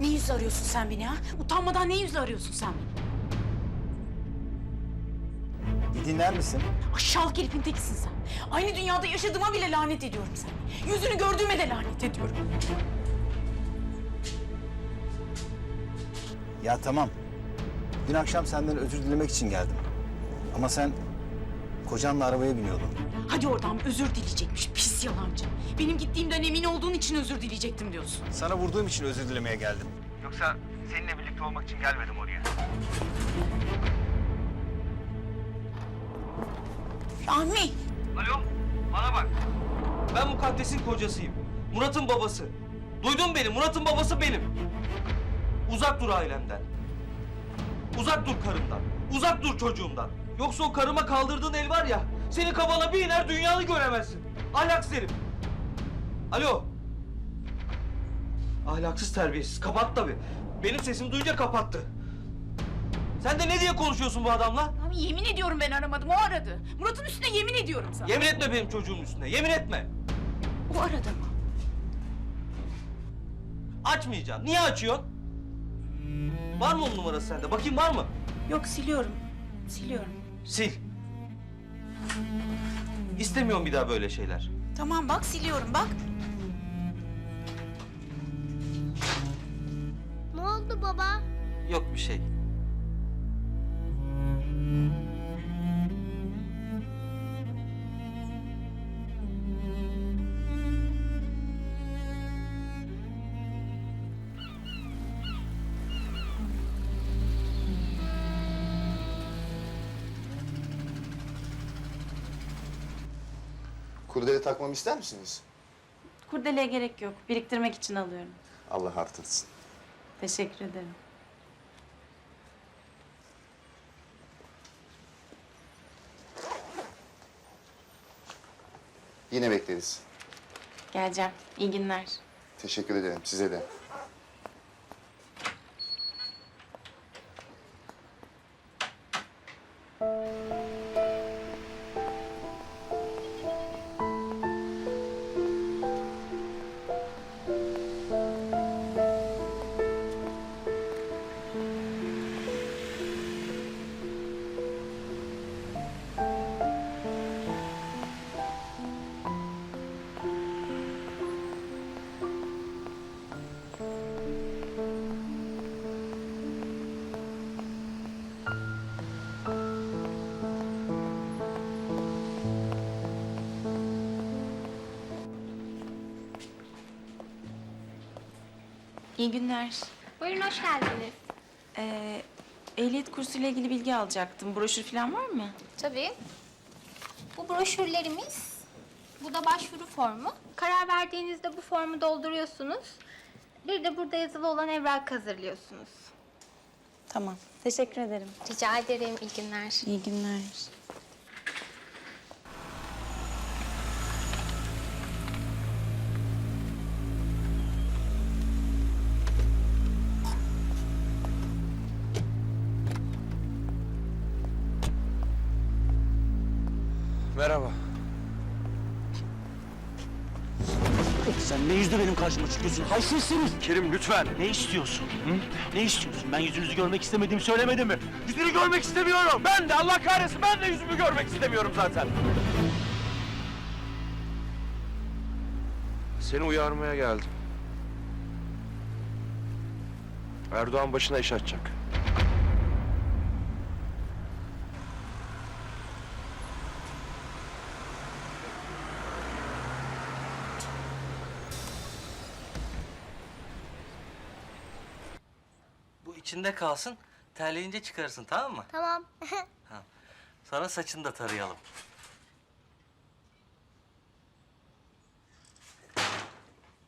yüzle arıyorsun sen beni ha? Utanmadan ne yüzle arıyorsun sen beni? Bir dinler misin? Aşağılık herifin tekisin sen. Aynı dünyada yaşadığıma bile lanet ediyorum seni. Yüzünü gördüğüme de lanet ediyorum. Ya tamam. Dün akşam senden özür dilemek için geldim. Ama sen kocanla arabaya biniyordun. Hadi oradan özür dileyecekmiş pis yalancı. Benim gittiğimden emin olduğun için özür dileyecektim diyorsun. Sana vurduğum için özür dilemeye geldim. Yoksa seninle birlikte olmak için gelmedim oraya. Ahmi! Alo, bana bak. Ben Mukaddes'in kocasıyım. Murat'ın babası. Duydun beni, Murat'ın babası benim. Uzak dur ailemden. Uzak dur karımdan. Uzak dur çocuğumdan. Yoksa o karıma kaldırdığın el var ya, senin kafana bir iner dünyanı göremezsin. Ahlaksız herif. Alo. Ahlaksız terbiyesiz. Kapat tabii. Benim sesimi duyunca kapattı. Sen de ne diye konuşuyorsun bu adamla? Ahmi yemin ediyorum ben aramadım o aradı. Murat'ın üstüne yemin ediyorum sana. Yemin etme benim çocuğumun üstüne. Yemin etme. O aradı mı? Açmayacağım. Niye açıyorsun? Var mı onun numarası sende? Bakayım var mı? Yok siliyorum. Siliyorum. Sil. İstemiyorum bir daha böyle şeyler. Tamam bak siliyorum bak. Ne oldu baba? Yok bir şey. Kurdele takmamı ister misiniz? Kurdeleye gerek yok. Biriktirmek için alıyorum. Allah artırsın. Teşekkür ederim. Yine bekleriz. Geleceğim. İyi günler. Teşekkür ederim size de. İyi günler. Buyurun hoş geldiniz. Ee, ehliyet kursuyla ilgili bilgi alacaktım. Broşür falan var mı? Tabii. Bu broşürlerimiz, bu da başvuru formu. Karar verdiğinizde bu formu dolduruyorsunuz. Bir de burada yazılı olan evrak hazırlıyorsunuz. Tamam. Teşekkür ederim. Rica ederim, iyi günler. İyi günler. Merhaba. Sen ne yüzle benim karşıma çıkıyorsun? Haysizsiniz. Kerim lütfen. Ne istiyorsun? Hı? Ne istiyorsun? Ben yüzünüzü görmek istemediğimi söylemedim mi? Yüzünü görmek istemiyorum. Ben de Allah kahretsin ben de yüzümü görmek istemiyorum zaten. Seni uyarmaya geldim. Erdoğan başına iş açacak. İçinde kalsın. Terleyince çıkarırsın tamam mı? Tamam. Sana saçını da tarayalım.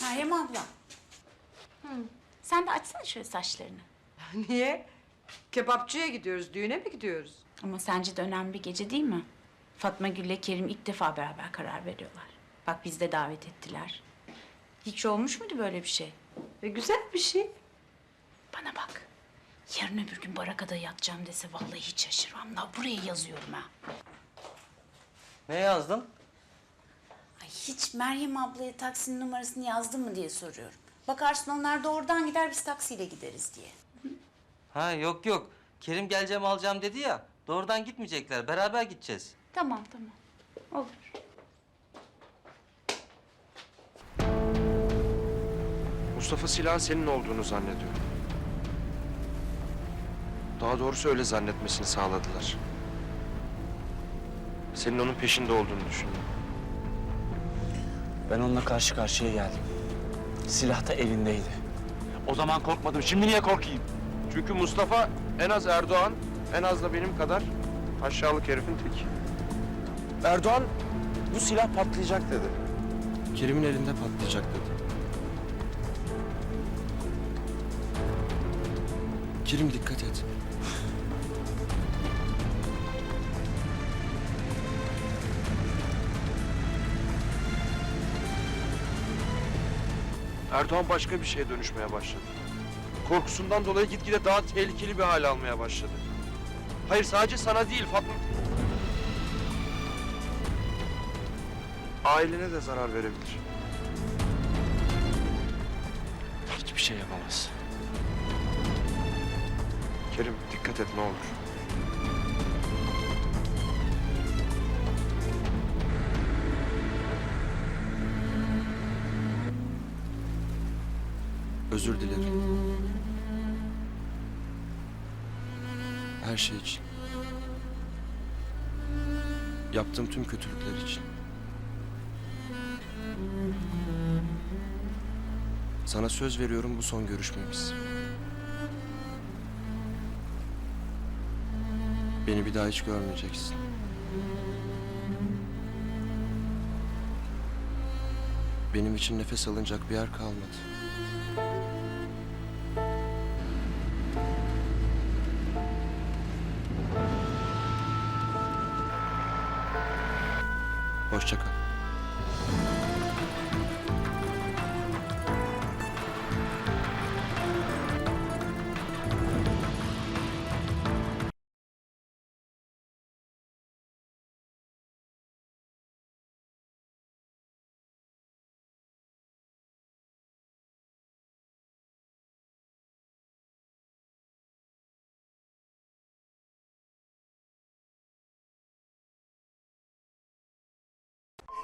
Meryem abla. Sen de açsana şöyle saçlarını. Niye? Kebapçıya gidiyoruz, düğüne mi gidiyoruz? Ama sence de önemli bir gece değil mi? Fatma Gül'le Kerim ilk defa beraber karar veriyorlar. Bak biz de davet ettiler. Hiç olmuş muydu böyle bir şey? E, güzel bir şey. Bana bak. Yarın öbür gün barakada yatacağım dese vallahi hiç şaşırmam. La buraya yazıyorum ha. Ne yazdın? Ay hiç Meryem ablaya taksinin numarasını yazdın mı diye soruyorum. Bakarsın onlar da oradan gider biz taksiyle gideriz diye. Ha yok yok. Kerim geleceğim alacağım dedi ya. Doğrudan gitmeyecekler. Beraber gideceğiz. Tamam tamam. Olur. Mustafa silahın senin olduğunu zannediyor. Daha doğrusu öyle zannetmesini sağladılar. Senin onun peşinde olduğunu düşünüyor. Ben onunla karşı karşıya geldim. Silah da elindeydi. O zaman korkmadım. Şimdi niye korkayım? Çünkü Mustafa en az Erdoğan, en az da benim kadar aşağılık herifin teki. Erdoğan bu silah patlayacak dedi. Kerim'in elinde patlayacak dedi. Kerim dikkat et. Erdoğan başka bir şeye dönüşmeye başladı. Korkusundan dolayı gitgide daha tehlikeli bir hale almaya başladı. Hayır sadece sana değil Fatma. Ailene de zarar verebilir. Hiçbir şey yapamaz. Kerim dikkat et ne olur. Özür dilerim. Her şey için. Yaptığım tüm kötülükler için. Sana söz veriyorum bu son görüşmemiz. Beni bir daha hiç görmeyeceksin. Benim için nefes alınacak bir yer kalmadı. Hoşça kal.